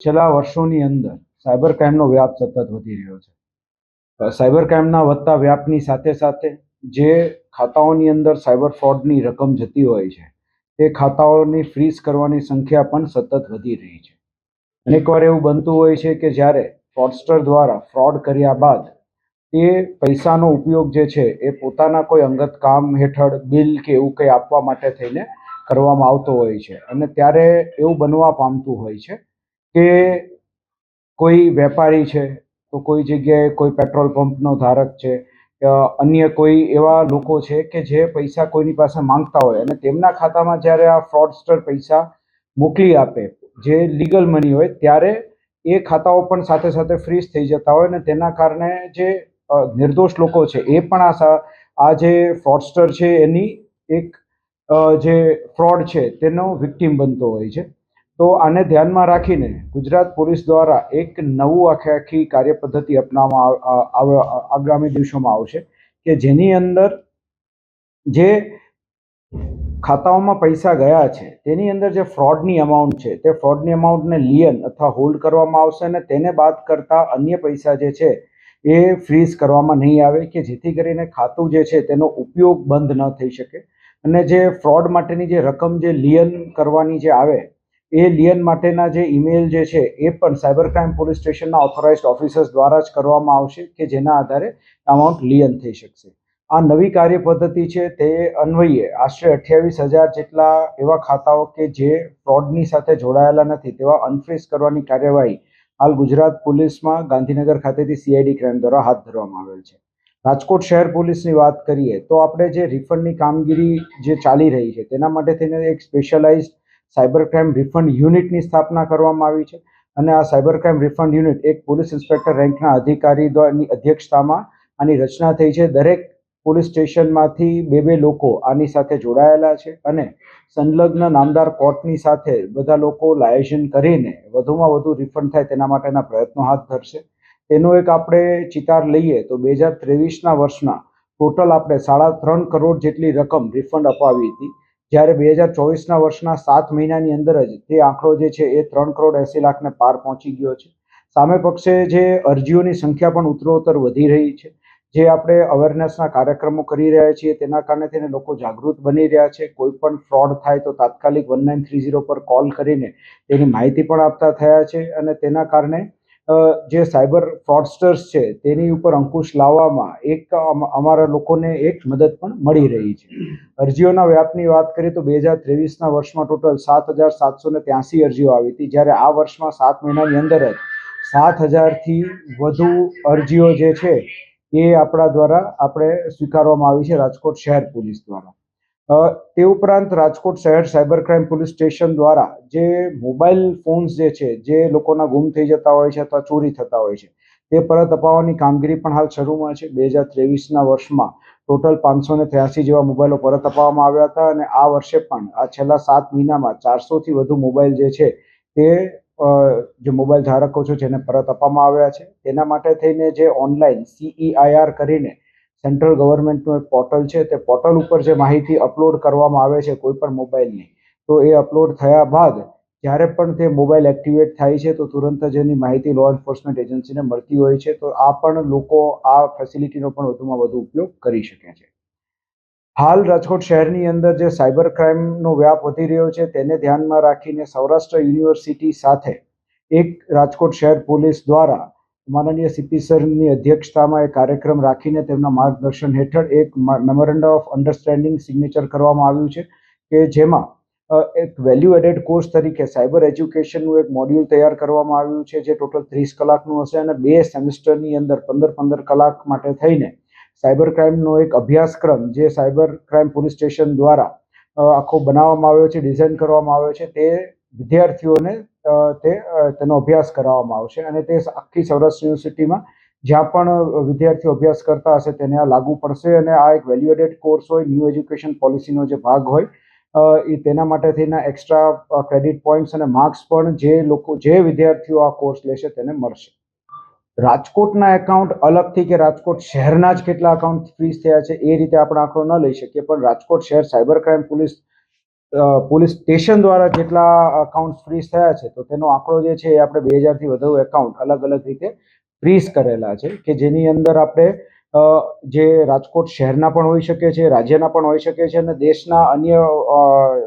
છેલ્લા વર્ષોની અંદર સાયબર ક્રાઇમનો વ્યાપ સતત વધી રહ્યો છે. સાયબર ક્રાઇમના વધતા વ્યાપની સાથે સાથે જે ખાતાઓની અંદર સાયબર ફ્રોડની રકમ જતી હોય છે, તે ખાતાઓની ફ્રીઝ કરવાની સંખ્યા પણ સતત વધી રહી છે. અનેકવાર એવું બનતું હોય છે કે જ્યારે ફ્રોડસ્ટર દ્વારા ફ્રોડ કર્યા બાદ તે પૈસાનો ઉપયોગ જે છે એ પોતાના કોઈ અંગત કામ હેઠળ બિલ કે એવું કંઈ આપવા માટે થઈને કરવામાં આવતો હોય છે અને ત્યારે એવું બનવા પામતું હોય છે. કે કોઈ વેપારી છે, તો કોઈ જગ્યાએ કોઈ પેટ્રોલ પંપનો ધારક છે અન્ય કોઈ એવા લોકો છે કે જે પૈસા કોઈની પાસે માંગતા હોય અને તેમના ખાતામાં જ્યારે આ ફ્રોડસ્ટર પૈસા મોકલી આપે, જે લીગલ મની હોય, ત્યારે એ ખાતાઓ પણ સાથે સાથે ફ્રીઝ થઈ જતા હોય અને તેના કારણે જે નિર્દોષ લોકો છે, એ પણ આ આ જે ફ્રોડસ્ટર છે, એની એક જે ફ્રોડ છે, તેનો વિક્ટીમ બનતો હોય છે. તો આને ધ્યાનમાં રાખીને ગુજરાત પોલીસ દ્વારા એક નવું આખે આખી કાર્યપદ્ધતિ અપનાવવામાં આવ- આવ- આગામી દિવસોમાં આવશે કે જેની અંદર જે ખાતાઓમાં પૈસા ગયા છે, તેની અંદર જે ફ્રોડની અમાઉન્ટ છે, તે ફ્રોડની અમાઉન્ટને લિયન અથવા હોલ્ડ કરવામાં આવશે અને તેને બાદ કરતાં અન્ય પૈસા જે છે એ ફ્રીઝ કરવામાં નહીં આવે કે જેથી કરીને ખાતું જે છે તેનો ઉપયોગ બંધ ન થઈ શકે. અને જે ફ્રોડ માટેની જે રકમ જે લિયન કરવાની જે આવે એ લિયન માટેના જે ઈમેલ જે છે, એ પણ સાયબર ક્રાઇમ પોલીસ સ્ટેશનના ઓથોરાઇઝ ઓફિસર્સ દ્વારા જ કરવામાં આવશે કે જેના આધારે અમાઉન્ટ લિયન થઈ શકશે. આ નવી કાર્ય પદ્ધતિ છે તે અન્વયે આશરે અઠ્યાવીસ હજાર જેટલા એવા ખાતાઓ કે જે ફ્રોડની સાથે જોડાયેલા નથી તેવા અનફ્રીઝ કરવાની કાર્યવાહી હાલ ગુજરાત પોલીસમાં ગાંધીનગર ખાતેથી સીઆઈડી ક્રાઇમ દ્વારા હાથ ધરવામાં આવેલ છે. રાજકોટ શહેર પોલીસની વાત કરીએ તો આપણે જે રિફંડની કામગીરી જે ચાલી રહી છે તેના માટે થઈને એક સ્પેશિયલાઇઝડ સાયબર ક્રાઇમ રિફંડ યુનિટની સ્થાપના કરવામાં આવી છે. અને આ સાયબર ક્રાઇમ રિફંડ યુનિટ એક પોલીસ ઇન્સ્પેક્ટર રેન્કના અધિકારી દ્વારાની અધ્યક્ષતામાં આની રચના થઈ છે. દરેક પોલીસ સ્ટેશનમાંથી બે બે લોકો આની સાથે જોડાયેલા છે અને સંલગ્ન નામદાર કોર્ટની સાથે બધા લોકો લાયોજન કરીને વધુમાં વધુ રિફંડ થાય તેના માટેના પ્રયત્નો હાથ ધરશે. તેનો એક આપણે ચિતાર લઈએ તો બે હજાર ત્રેવીસના વર્ષના ટોટલ આપણે સાડા ત્રણ કરોડ જેટલી રકમ રિફંડ અપાવી હતી. જ્યારે બે હજાર ચોવીસના વર્ષના સાત મહિનાની અંદર જ તે આંકડો જે છે એ ત્રણ કરોડ એસી લાખને પાર પહોંચી ગયો છે. સામે પક્ષે જે અરજીઓની સંખ્યા પણ ઉત્તરોત્તર વધી રહી છે. જે આપણે અવેરનેસના કાર્યક્રમો કરી રહ્યા છીએ તેના કારણે તેને લોકો જાગૃત બની રહ્યા છે. કોઈ પણ ફ્રોડ થાય તો તાત્કાલિક વન નાઇન થ્રી ઝીરો પર કોલ કરીને તેની માહિતી પણ આપતા થયા છે અને તેના કારણે જે સાયબર ફ્રોડસ્ટર્સ છે, તેની ઉપર અંકુશ લાવવામાં એક અમ- અમારા લોકોને એક મદદ પણ મળી રહી છે. અરજીઓના વ્યાપની વાત કરીએ તો બે હજાર ત્રેવીસના વર્ષમાં ટોટલ સાત હજાર સાતસો ને ત્યાસી અરજીઓ આવી હતી. જ્યારે આ વર્ષમાં સાત મહિનાની અંદર જ સાત હજારથી વધુ અરજીઓ જે છે, એ આપણા દ્વારા આપણે સ્વીકારવામાં આવી છે રાજકોટ શહેર પોલીસ દ્વારા. તે ઉપરાંત રાજકોટ શહેર સાયબર ક્રાઇમ પોલીસ સ્ટેશન દ્વારા જે મોબાઈલ ફોન્સ જે છે, જે લોકોના ગુમ થઈ જતા હોય છે અથવા ચોરી થતા હોય છે, તે પરત અપાવવાની કામગીરી પણ હાલ શરૂમાં છે. બે હજાર ત્રેવીસના વર્ષમાં ટોટલ પાંચસો ને ત્ર્યાસી જેવા મોબાઈલો પરત અપાવવામાં આવ્યા હતા અને આ વર્ષે પણ, આ છેલ્લા સાત મહિનામાં ચારસોથી વધુ મોબાઈલ જે છે, તે જે મોબાઈલ ધારકો છે, જેને પરત આપવામાં આવ્યા છે. તેના માટે થઈને જે ઓનલાઈન સીઈઆઈઆર કરીને સેન્ટ્રલ ગવર્મેન્ટનું એક પોર્ટલ છે, તે પોર્ટલ ઉપર જે માહિતી અપલોડ કરવામાં આવે છે, કોઈ પણ મોબાઈલની તો એ અપલોડ થયા બાદ જ્યારે પણ તે મોબાઈલ એક્ટિવેટ થાય છે, તો તુરંત જ એની માહિતી લો એન્ફોર્સમેન્ટ એજન્સીને મળતી હોય છે, તો આ પણ લોકો આ ફેસિલિટીનો પણ વધુમાં વધુ ઉપયોગ કરી શકે છે. હાલ રાજકોટ શહેરની અંદર જે સાયબર ક્રાઇમનો વ્યાપ વધી રહ્યો છે, તેને ધ્યાનમાં રાખીને સૌરાષ્ટ્ર યુનિવર્સિટી સાથે એક રાજકોટ શહેર પોલીસ દ્વારા માનનીય સીપી સરની અધ્યક્ષતામાં એક કાર્યક્રમ રાખીને તેમના માર્ગદર્શન હેઠળ એક મેમોરેન્ડમ ઓફ અન્ડરસ્ટેન્ડિંગ સિગ્નેચર કરવામાં આવ્યું છે કે જેમાં એક વેલ્યુ એડેડ કોર્સ તરીકે સાયબર એજ્યુકેશનનું એક મોડ્યુલ તૈયાર કરવામાં આવ્યું છે જે ટોટલ ત્રીસ કલાકનું હશે અને બે સેમેસ્ટરની અંદર પંદર પંદર કલાક માટે થઈને સાયબર ક્રાઇમનો એક અભ્યાસક્રમ જે સાયબર ક્રાઇમ પોલીસ સ્ટેશન દ્વારા આખો બનાવવામાં આવ્યો છે ડિઝાઇન કરવામાં આવ્યો છે તે વિદ્યાર્થીઓને તે તેનો અભ્યાસ કરાવવામાં આવશે અને તે આખી સૌરાષ્ટ્ર યુનિવર્સિટીમાં જ્યાં પણ વિદ્યાર્થીઓ અભ્યાસ કરતા હશે તેને આ લાગુ પડશે અને આ એક વેલ્યુએડેડ કોર્સ હોય ન્યૂ એજ્યુકેશન પોલિસીનો જે ભાગ હોય એ તેના માટે થઈને એક્સ્ટ્રા ક્રેડિટ પોઈન્ટ્સ અને માર્ક્સ પણ જે લોકો, જે વિદ્યાર્થીઓ આ કોર્સ લેશે તેને મળશે. રાજકોટના એકાઉન્ટ અલગથી કે રાજકોટ શહેરના જ કેટલા એકાઉન્ટ ફ્રીઝ થયા છે એ રીતે આપણે આંકડો ન લઈ શકીએ, પણ રાજકોટ શહેર cyber crime police police station દ્વારા જેટલા અકાઉન્ટ ફ્રીઝ થયા છે, તો તેનો આંકડો જે છે એ આપણે બે હજારથી વધુ એકાઉન્ટ અલગ અલગ રીતે ફ્રીઝ કરેલા છે, કે જેની અંદર આપણે જે રાજકોટ શહેરના પણ હોઈ શકે છે, રાજ્યના પણ હોઈ શકે છે અને દેશના અન્ય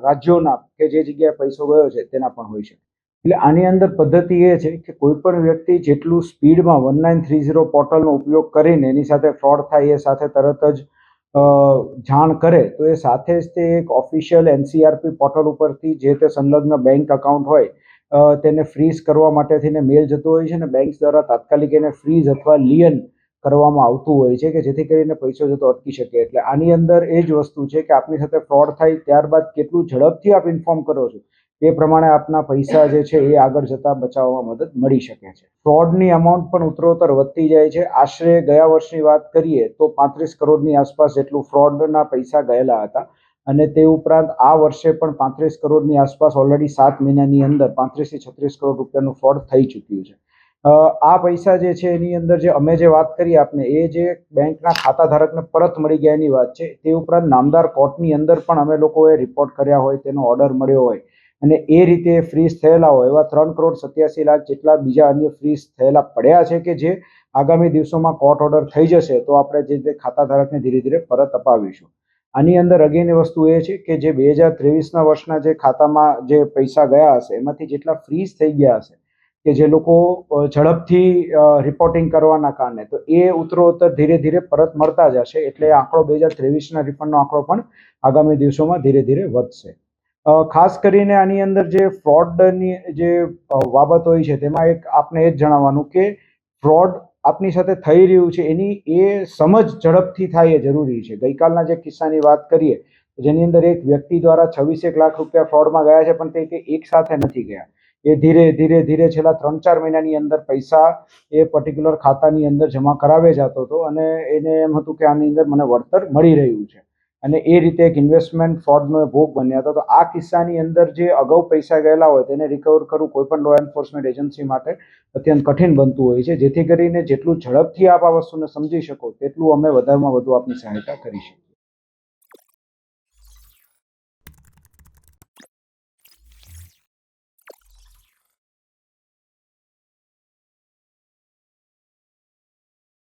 રાજ્યોના કે જે જગ્યાએ પૈસો ગયો છે તેના પણ હોઈ શકે. એટલે આની અંદર પદ્ધતિ એ છે કે કોઈ પણ વ્યક્તિ જેટલું સ્પીડમાં વન નાઇન થ્રી ઝીરો પોર્ટલનો ઉપયોગ કરીને એની સાથે ફ્રોડ થાય એ સાથે તરત જ જાણ કરે તો એ સાથે જ તે એક ઓફિશિયલ એનસીઆરપી પોર્ટલ ઉપરથી જે તે સંલગ્ન બેંક અકાઉન્ટ હોય તેને ફ્રીઝ કરવા માટે થઈને મેલ જતો હોય છે અને બેંક દ્વારા તાત્કાલિક એને ફ્રીઝ અથવા લિયન કરવામાં આવતું હોય છે કે જેથી કરીને પૈસો જતો અટકી શકે. એટલે આની અંદર એ જ વસ્તુ છે કે આપની સાથે ફ્રોડ થાય ત્યારબાદ કેટલું ઝડપથી આપ ઇન્ફોર્મ કરો છો. એ પ્રમાણે આપના પૈસા જે છે એ આગળ જતા બચાવવામાં મદદ મળી શકે છે. ફ્રોડની અમાઉન્ટ પણ ઉત્તરોત્તર વધતી જાય છે. આશરે ગયા વર્ષની વાત કરીએ તો પાંત્રીસ કરોડની આસપાસ જેટલું ફ્રોડના પૈસા ગયેલા હતા અને તે ઉપરાંત આ વર્ષે પણ પાંત્રીસ કરોડની આસપાસ ઓલરેડી સાત મહિનાની અંદર પાંત્રીસથી છત્રીસ કરોડ રૂપિયાનું ફ્રોડ થઈ ચૂક્યું છે. આ પૈસા જે છે એની અંદર જે અમે જે વાત કરી આપને, એ જે બેંકના ખાતા ધારકને પરત મળી ગયા એની વાત છે. તે ઉપરાંત નામદાર કોર્ટની અંદર પણ અમે લોકોએ રિપોર્ટ કર્યા હોય, તેનો ઓર્ડર મળ્યો હોય અને એ રીતે ફ્રીઝ થયેલા હોય, એવા ત્રણ કરોડ સત્યાસી લાખ જેટલા બીજા અન્ય ફ્રીઝ થયેલા પડ્યા છે કે જે આગામી દિવસોમાં કોર્ટ ઓર્ડર થઈ જશે, તો આપણે જે તે ખાતા ધારકને ધીરે ધીરે પરત અપાવીશું. આની અંદર અગેન વસ્તુ એ છે કે જે બે હજાર ત્રેવીસના વર્ષના જે ખાતામાં જે પૈસા ગયા હશે, એમાંથી જેટલા ફ્રીઝ થઈ ગયા હશે કે જે લોકો ઝડપથી રિપોર્ટિંગ કરવાના કારણે, તો એ ઉત્તરોત્તર ધીરે ધીરે પરત મળતા જશે, એટલે આંકડો બે હજાર ત્રેવીસના રિફંડનો આંકડો પણ આગામી દિવસોમાં ધીરે ધીરે વધશે. ખાસ કરીને આની અંદર જે ફ્રોડની, જે બાબત હોય છે, તેમાં એક આપને એ જ જણાવવાનું કે ફ્રોડ આપની સાથે થઈ રહ્યું છે, એની એ સમજ ઝડપથી થાય એ જરૂરી છે. ગઈકાલના જે કિસ્સાની વાત કરીએ જેની અંદર એક વ્યક્તિ દ્વારા છવ્વીસેક લાખ રૂપિયા ફ્રોડમાં ગયા છે, પણ તે એક સાથે નથી ગયા. એ ધીરે ધીરે ધીરે છેલ્લા ત્રણ ચાર મહિનાની અંદર પૈસા એ પર્ટિક્યુલર ખાતાની અંદર જમા કરાવે જતો હતો અને એને એમ હતું કે આની અંદર મને વળતર મળી રહ્યું છે. અને એ રીતે એક ઇન્વેસ્ટમેન્ટ ફ્રોડનો ભોગ બન્યા હતા. તો આ કિસ્સાની અંદર જે અગાઉ પૈસા ગયેલા હોય તેને રિકવર કરવું કોઈ પણ લો એન્ફોર્સમેન્ટ એજન્સી માટે અત્યંત કઠિન બનતું હોય છે. જેથી કરીને જેટલું ઝડપથી આપ આ વસ્તુને સમજી શકો, તેટલું અમે વધારેમાં વધુ આપની સહાયતા કરી શકીએ.